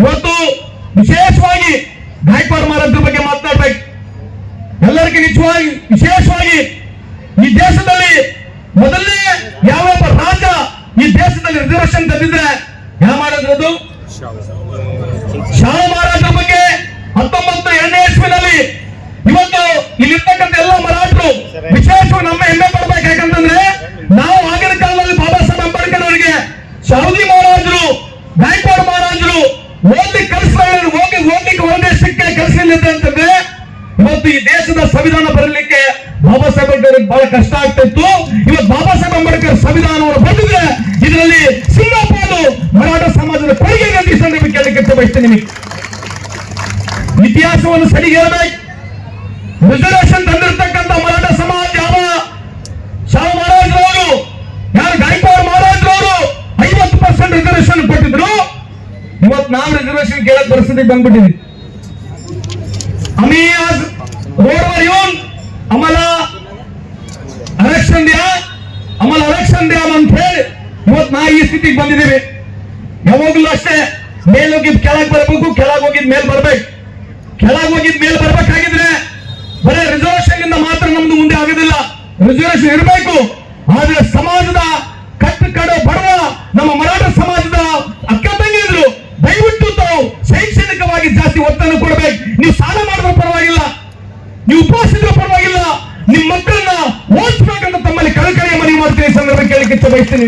ಇವತ್ತು ವಿಶೇಷವಾಗಿ ಗಾಯಕ್ವಾಡ ಮಹಾರಾಜರ ಬಗ್ಗೆ ಮಾತನಾಡ್ಬೇಕು. ಎಲ್ಲರಿಗೂ ನಿಜವಾಗಿ ವಿಶೇಷವಾಗಿ ಈ ದೇಶದಲ್ಲಿ ಮೊದಲನೇ ಯಾವ ರಾಜ ಈ ದೇಶದಲ್ಲಿ ರಿಸರ್ವೇಷನ್ ತಂದಿದ್ರೆ ಯಾವ ಮಹಾರಾಜರದು ಶಾಲಾ ಮಹಾರಾಜರ ಬಗ್ಗೆ ಹತ್ತೊಂಬತ್ತು ಎರಡನೇ ಇಸ್ವಿನಲ್ಲಿ ಇವತ್ತು ಇಲ್ಲಿರ್ತಕ್ಕಂಥ ಎಲ್ಲ ಮರಾಠರು ವಿಶೇಷವಾಗಿ ನಮ್ಮ ಹೆಮ್ಮೆ ಪಡ್ಬೇಕು. ಯಾಕಂತಂದ್ರೆ ನಾವು ಆಗಿನ ಕಾಲದಲ್ಲಿ ಬಾಬಾ ಸಾಹೇಬ್ ಅಂಬೇಡ್ಕರ್ ಅವರಿಗೆ ಶಾವದಿ ಮಹಾರಾಜರು ಗಾಯಕ ಓದಿ ಕೆಲಸ ಹೋಗಿ ಓದ್ಲಿಕ್ಕೆ ಕೆಲಸ ಇಲ್ಲದೆ ಅಂತಂದ್ರೆ ಇವತ್ತು ಈ ದೇಶದ ಸಂವಿಧಾನ ಬರಲಿಕ್ಕೆ ಬಾಬಾ ಸಾಹೇಬ್ ಅಂಬೇಡ್ಕರ್ ಬಹಳ ಕಷ್ಟ ಆಗ್ತಿತ್ತು. ಇವತ್ತು ಬಾಬಾ ಸಾಹೇಬ್ ಅಂಬೇಡ್ಕರ್ ಸಂವಿಧಾನವನ್ನು ಬಂದಿದ್ರೆ ಇದರಲ್ಲಿ ಸಿಂಗಾಪುರ ಮರಾಠ ಸಮಾಜದ ಕೊಡುಗೆ ಅಂತ ನಿಮಗೆ ಕೇಳಲಿಕ್ಕೆ ಬಯಸ್ತೇನೆ ಇತಿಹಾಸವನ್ನು ಸರಿ ಹೇಳ್ಬೇಕು ರಿಸರ್ವೇಶನ್ ತಂದಿರತಕ್ಕಂಥ ಮರಾಠ ಸಮಾಜ ಯಾವ ಶಾಹ ಮಹಾರಾಜರವರು ಯಾರು ಗಾಯಕ್ವಾಡ್ ಮಹಾರಾಜರವರು ಐವತ್ತು ಪರ್ಸೆಂಟ್ ರಿಸರ್ವೇಶನ್ ಕೊಟ್ಟಿದ್ರು ಇವತ್ತು ನಾವು ರಿಸರ್ವೇಶನ್ ಕೇಳಕ್ ಪರಿಸ್ಥಿತಿ ಬಂದ್ಬಿಟ್ಟಿದ್ವಿ आम्ही आज रोडवर येऊन आम्हाला आरक्षण द्या आम्हाला आरक्षण द्या ಅಂತ ಹೇಳಿ ಇವತ್ತು ನಾ ಈ ಸ್ಥಿತಿಗೆ ಬಂದಿದ್ದೇವೆ ಯಾವಾಗಲೂ ಅಷ್ಟೇ ಮೇಲ್ ಹೋಗಿದ್ ಕೆಳಗ್ ಬರ್ಬೇಕು ಕೆಳಗ್ ಹೋಗಿದ್ ಮೇಲ್ ಬರ್ಬೇಕು ಕೆಳಗ್ ಹೋಗಿದ್ ಮೇಲ್ ಬರ್ಬೇಕಾಗಿದ್ರೆ ಬರೇ ರಿಸರ್ವೇಶನ್ ಇಂದ ಮಾತ್ರ ನಮ್ದು ಮುಂದೆ ಆಗೋದಿಲ್ಲ ರಿಸರ್ವೇಶನ್ ಇರಬೇಕು ಆದ್ರೆ ಸಮಾಜದ ಕಟ್ಟು ಕಡೆ ಬಡವ ನಮ್ಮ ಮರಾಠ ಶೈಕ್ಷಣಿಕವಾಗಿ ಜಾಸ್ತಿ ಒತ್ತನ್ನು ಕೊಡಬೇಕು. ನೀವು ಸಾಲ ಮಾಡುವ ಪರವಾಗಿಲ್ಲ. ನೀವು ಉಪವಾಸ ಇದ್ರೂ ಪರವಾಗಿಲ್ಲ. ನಿಮ್ಮ ಮಕ್ಕಳನ್ನ ಓದಿಸ್ಬೇಕಂತ ತಮ್ಮಲ್ಲಿ ಕಳಕಳಿಯ ಮನವಿ ಮಾಡ್ತೀನಿ ಸಂದರ್ಭ ಕೇಳಲಿಕ್ಕೆ ಬಯಸ್ತೀನಿ.